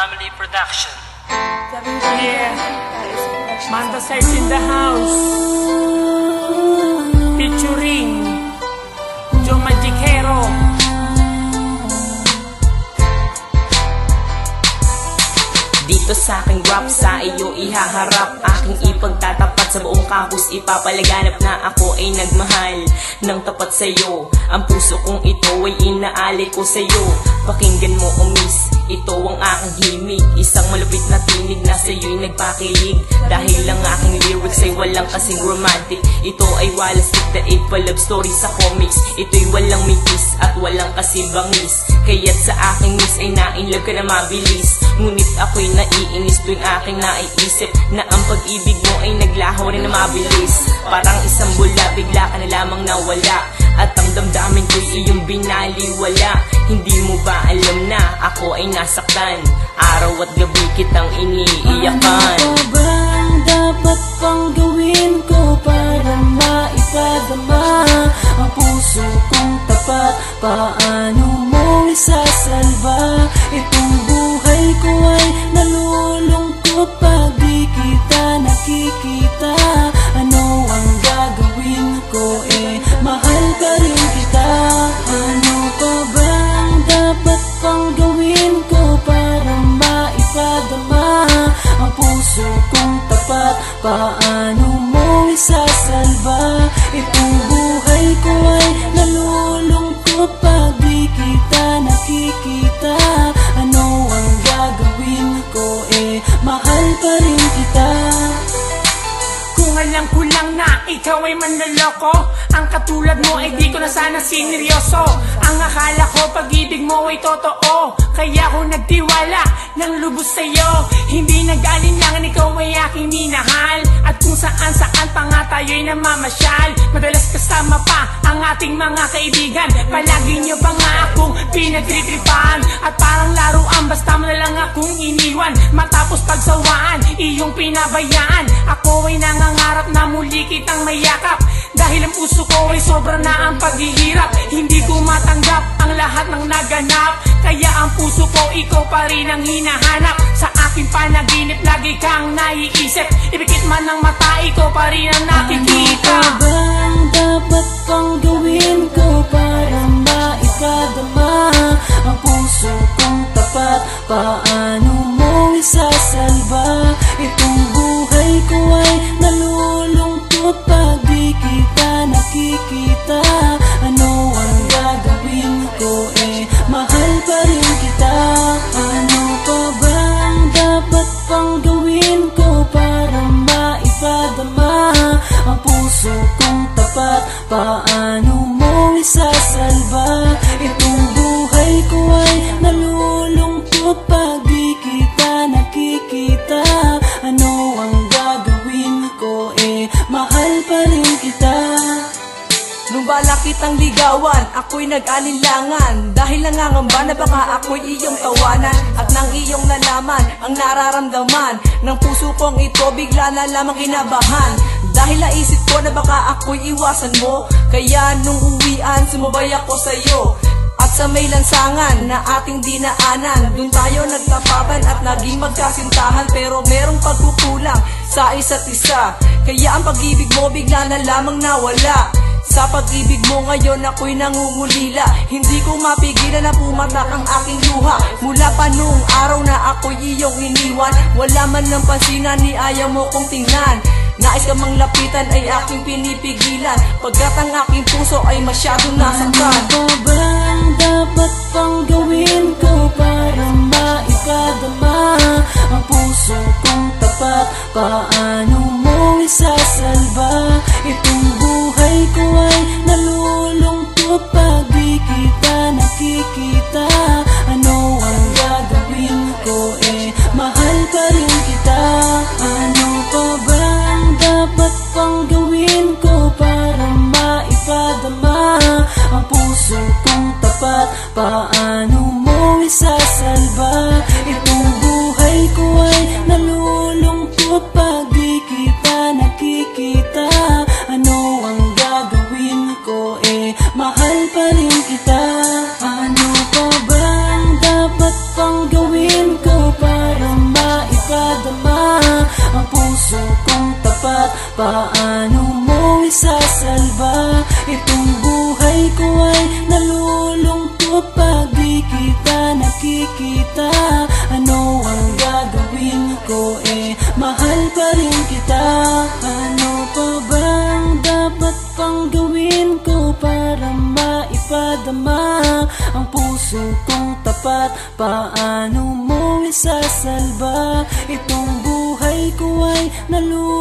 Family Production. Yeah, Manda Search in the house. Dito sa aking rap, sa iyo ihaharap. Aking ipagtatapat sa buong campus Ipapalaganap na ako ay nagmahal Ng tapat sa'yo. Ang puso kong ito ay inaalay ko sa'yo. Pakinggan mo o miss Ito ang aking himig Isang malupit na tinig na sa'yo'y nagpakilig. Dahil ang aking lyrics ay walang kasing romantic. Ito ay walastik the eight pa love story sa comics. Ito'y walang mitis at walang kasibangis Kaya't sa aking miss ay nainlove ka na mabilis Ngunit ako'y naiinis tuwing aking naiisip Na ang pag-ibig mo ay naglaho rin na mabilis. Parang isang bula, bigla ka na lamang nawala. At ang damdamin ko'y iyong binaliwala. Hindi mo ba alam na ako ay nasaktan? Araw at gabi kitang iniiyakan. Ano ba dapat pang gawin ko para maipadama ang puso kong tapat? Paano mo isasalba puso kong tapat? Paano mo isasalba itong buhay ko ay nalulungkot pag di kita nakikita? Ano ang gagawin ko eh mahal pa rin kita? Kung alam ko lang na ikaw ay manloloko Ang katulad mo ay di ko na sana sineryoso Ang akala ko pag-ibig mo ay totoo Kaya ako nagtiwala ng lubos sa'yo. Hindi nag-alinlangan ikaw ay aking minahal. At kung saan saan pa nga tayo'y namamasyal. Madalas kasama pa ang ating mga kaibigan. Palagi nyo ba nga akong pinagtritripan At parang laruan basta mo na lang akong iniwan. Matapos pagsawaan, iyong pinabayaan. Ako ay nangangarap na muli kitang mayakap. Dahil ay sobra na ang paghihirap. Hindi ko matanggap ang lahat ng naganap. Kaya ang puso ko ikaw pa rin ang hinahanap. Sa aking panaginip lagi kang naiisip. Ibikit man ng mata, ikaw pa rin ang nakikita. Ano pa ba ang dapat pang gawin ko para maipadama ang puso kong tapat? Paano mo isasalba itong buhay ko ay ang puso kong tapat? Paano Bala kitang ligawan, ako'y nag-alinlangan Dahil nangangamba na baka ako'y iyong tawanan. At nang iyong nalaman, ang nararamdaman Ng puso kong ito, bigla na lamang kinabahan Dahil naisip ko na baka ako'y iwasan mo Kaya nung uwian, sumabay ako sa'yo at sa may lansangan na ating dinaanan Doon tayo nagtapatan at naging magkasintahan. Pero merong pagkukulang sa isa't isa. Kaya ang pag-ibig mo bigla na lamang nawala. Sa pag-ibig mo ngayon ako'y nangungulila. Hindi ko mapigilan na pumatak ang aking luha. Mula pa nung araw na ako'y iyong iniwan. Wala man lang pansinan ni ayaw mo kong tingnan. Nais ka mang lapitan ay aking pinipigilan. Pagkat ang aking puso ay masyadong nasaktan Ano ba dapat pang gawin ko para maipadama ang puso kong tapat? Paano mo isasalba itong buhay ko ay nalulungkot pag Paano mo isasalba itong buhay ko ay nalulungkot pag di kita nakikita? Ano ang gagawin ko eh mahal pa rin kita? Ano pa ba ang dapat pang gawin ko para Ang puso kong tapat Paano mo isasalba Itong buhay ko ay nalulungkot Pag di kita nakikita Ano ang gagawin ko eh Mahal pa rin kita. Ano pa bang dapat pang gawin ko Para maipadama Ang puso kong tapat? Paano mo isasalba Itong buhay ko ay nalulungkot